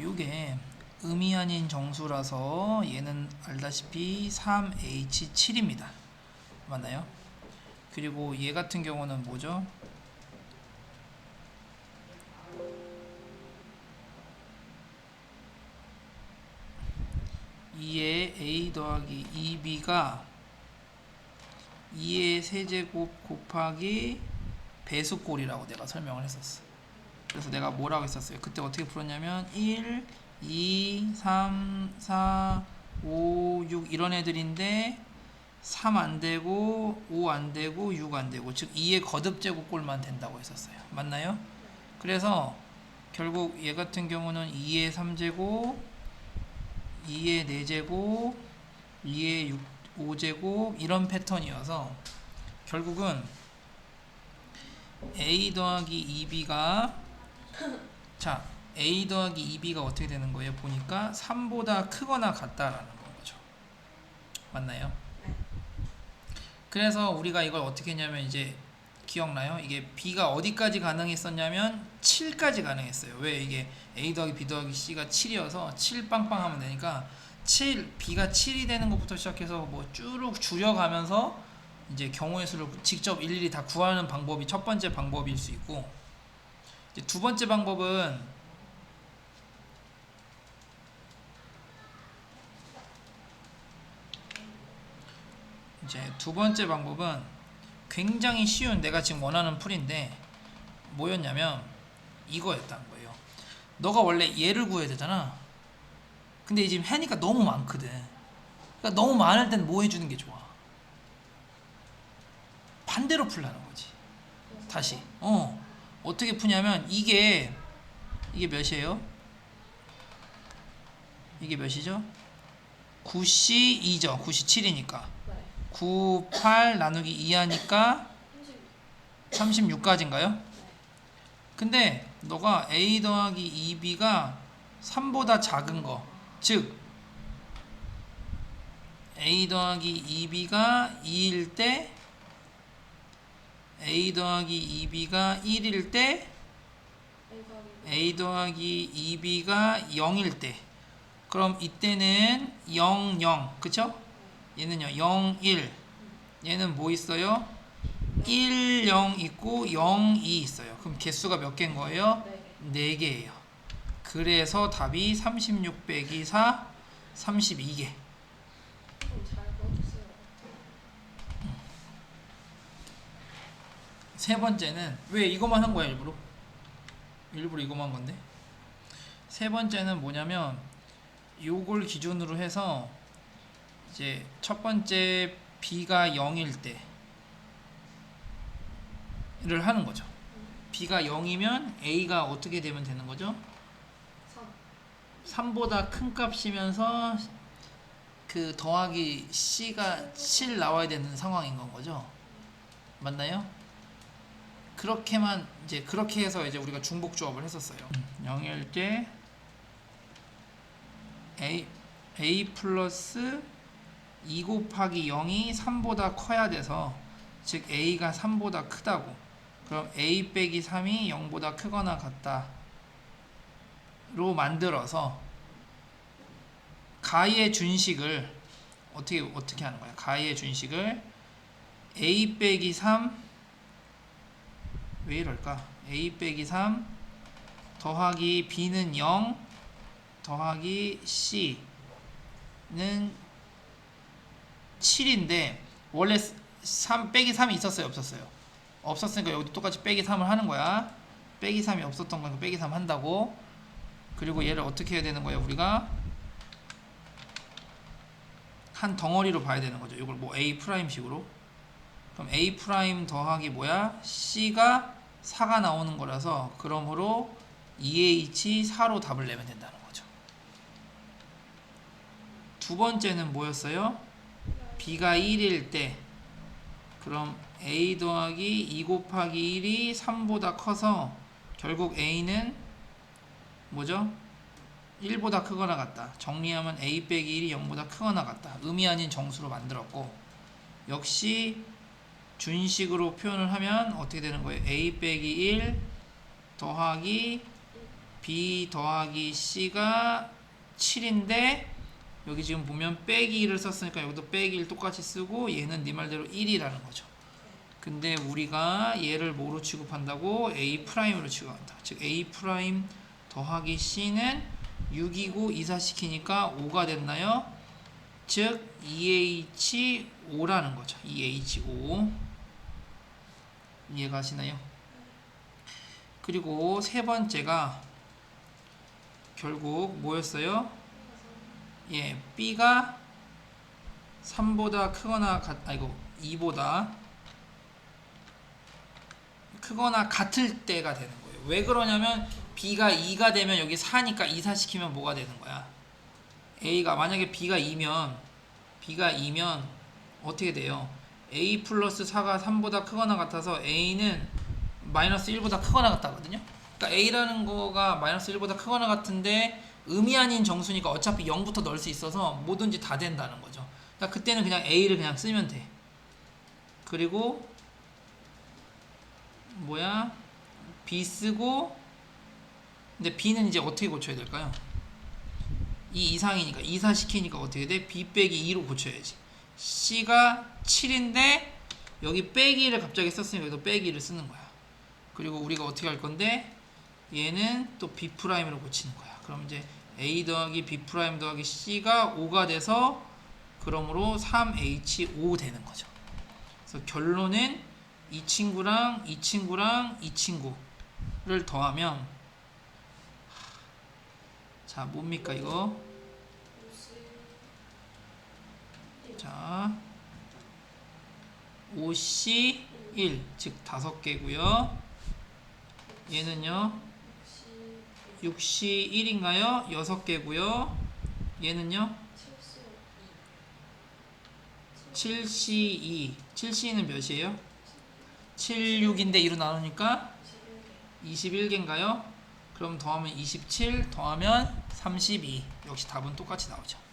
요게 음이 아닌 정수라서 얘는 알다시피 3H7입니다. 맞나요? 그리고 얘 같은 경우는 뭐죠? 이에 A 더하기 2B가 2의 세제곱 곱하기 배수꼴이라고 내가 설명을 했었어. 그래서 내가 뭐라고 했었어요? 그때 어떻게 풀었냐면 1, 2, 3, 4, 5, 6 이런 애들인데 3 안 되고 5 안 되고 6 안 되고 즉 2의 거듭 제곱꼴만 된다고 했었어요. 맞나요? 그래서 결국 얘 같은 경우는 2의 3제곱 2의 4제곱 2의 6, 5제곱 이런 패턴이어서 결국은 a 더하기 2b가 자 a 더하기 2b가 어떻게 되는 거예요? 보니까 3보다 크거나 같다라는 거죠. 맞나요? 네. 그래서 우리가 이걸 어떻게 했냐면 이제 기억나요? 이게 b가 어디까지 가능했었냐면 7까지 가능했어요. 왜 이게 a 더하기 b 더하기 c가 7이어서 7 빵빵 하면 되니까 7 b가 7이 되는 것부터 시작해서 뭐쭉 줄여가면서 이제 경우의 수를 직접 일일이 다 구하는 방법이 첫 번째 방법일 수 있고 두 번째 방법은 이제 두 번째 방법은 굉장히 쉬운 내가 지금 원하는 풀인데 뭐였냐면 이거였다는 거예요. 너가 원래 얘를 구해야 되잖아. 근데 지금 해니까 너무 많거든. 그러니까 너무 많을 땐 뭐 해주는 게 좋아? 반대로 풀라는 거지. 다시. 어. 어떻게 푸냐면 이게 이게 몇이에요? 이게 몇이죠? 9시 2죠. 9시 7이니까. 네. 9, 8 나누기 2 하니까 36까지인가요? 근데 너가 a 더하기 2b가 3보다 작은 거. 즉 a 더하기 2b가 2일 때 a 더하기 2b가 1일 때 a 더하기 2b가 0일 때 그럼 이때는 0, 0 그쵸? 얘는요 0, 1 얘는 뭐 있어요? 1, 0 있고 0, 2 있어요 그럼 개수가 몇 개인 거예요? 네. 4개예요 그래서 답이 36 빼기 4 32개 잘 배웠어요. 세 번째는 왜 이것만 한 거야 일부러? 일부러 이것만 한 건데 세 번째는 뭐냐면 요걸 기준으로 해서 이제 첫 번째 b가 0일 때를 하는 거죠 b가 0이면 a가 어떻게 되면 되는 거죠? 3. 3보다 큰 값이면서 그 더하기 c가 7 나와야 되는 상황인 건 거죠. 맞나요? 그렇게만 이제 그렇게 해서 이제 우리가 중복 조합을 했었어요. 0일 때 a a 플러스 2 곱하기 0이 3보다 커야 돼서 즉 a가 3보다 크다고. 그럼 a 빼기 3이 0보다 크거나 같다. 로 만들어서 가의 준식을 어떻게 어떻게 하는 거야? 가의 준식을 a 빼기 3 왜 이럴까? a 빼기 3 더하기 b는 0 더하기 c는 7인데 원래 3 빼기 3이 있었어요, 없었어요? 없었으니까 여기도 똑같이 빼기 3을 하는 거야. 빼기 3이 없었던 거니까 빼기 3 한다고. 그리고 얘를 어떻게 해야 되는 거예요? 우리가 한 덩어리로 봐야 되는 거죠. 이걸 뭐 a 프라임 식으로. 그럼 a 프라임 더하기 뭐야? c가 4가 나오는 거라서 그러므로 2h 4로 답을 내면 된다는 거죠. 두 번째는 뭐였어요? b가 1일 때 그럼 a 더하기 2 곱하기 1이 3보다 커서 결국 a는 뭐죠? 1보다 크거나 같다. 정리하면 a 빼기 1이 0보다 크거나 같다. 의미 아닌 정수로 만들었고 역시 준식으로 표현을 하면 어떻게 되는 거예요? a 빼기 1 더하기 B 더하기 C가 7인데 여기 지금 보면 빼기 1을 썼으니까 여기도 빼기 1 똑같이 쓰고 얘는 네 말대로 1이라는 거죠. 근데 우리가 얘를 뭐로 취급한다고? A 프라임으로 취급한다. 즉 A 프라임 더하기 C는 6이고 이사시키니까 5가 됐나요? 즉 EH5라는 거죠. EH5 이해가 시나요? 그리고 세 번째가 결국 뭐였어요? 예, B가 3보다 크거나 같, 아이고 2보다 크거나 같을 때가 되는 거예요. 왜 그러냐면 B가 2가 되면 여기 4니까 이사시키면 뭐가 되는 거야? A가 만약에 B가 2면 B가 2면 어떻게 돼요? A 플러스 4가 3보다 크거나 같아서 A는 마이너스 1보다 크거나 같다거든요. 그러니까 A라는 거가 마이너스 1보다 크거나 같은데 음이 아닌 정수니까 어차피 0부터 넣을 수 있어서 뭐든지 다 된다는 거죠. 그러니까 그때는 그냥 A를 그냥 쓰면 돼. 그리고 뭐야? B 쓰고 근데 B는 이제 어떻게 고쳐야 될까요? 이 이상이니까 이사 시키니까 어떻게 돼? B 빼기 2로 고쳐야지. C가 7인데 여기 빼기를 갑자기 썼으니까 여기도 빼기를 쓰는 거야. 그리고 우리가 어떻게 할 건데 얘는 또 B 프라임으로 고치는 거야. 그럼 이제 A 더하기 B 더하기 C가 5가 돼서 그러므로 3H5 되는 거죠. 그래서 결론은 이 친구랑 이 친구랑 이 친구를 더하면 자 뭡니까 이거? 자 5C1 즉 다섯 개고요. 얘는요 6C1인가요? 여섯 개고요. 얘는요 7C2 7C는 몇이에요? 76인데 2로 나누니까 21개인가요? 그럼 더하면 27 더하면 32 역시 답은 똑같이 나오죠.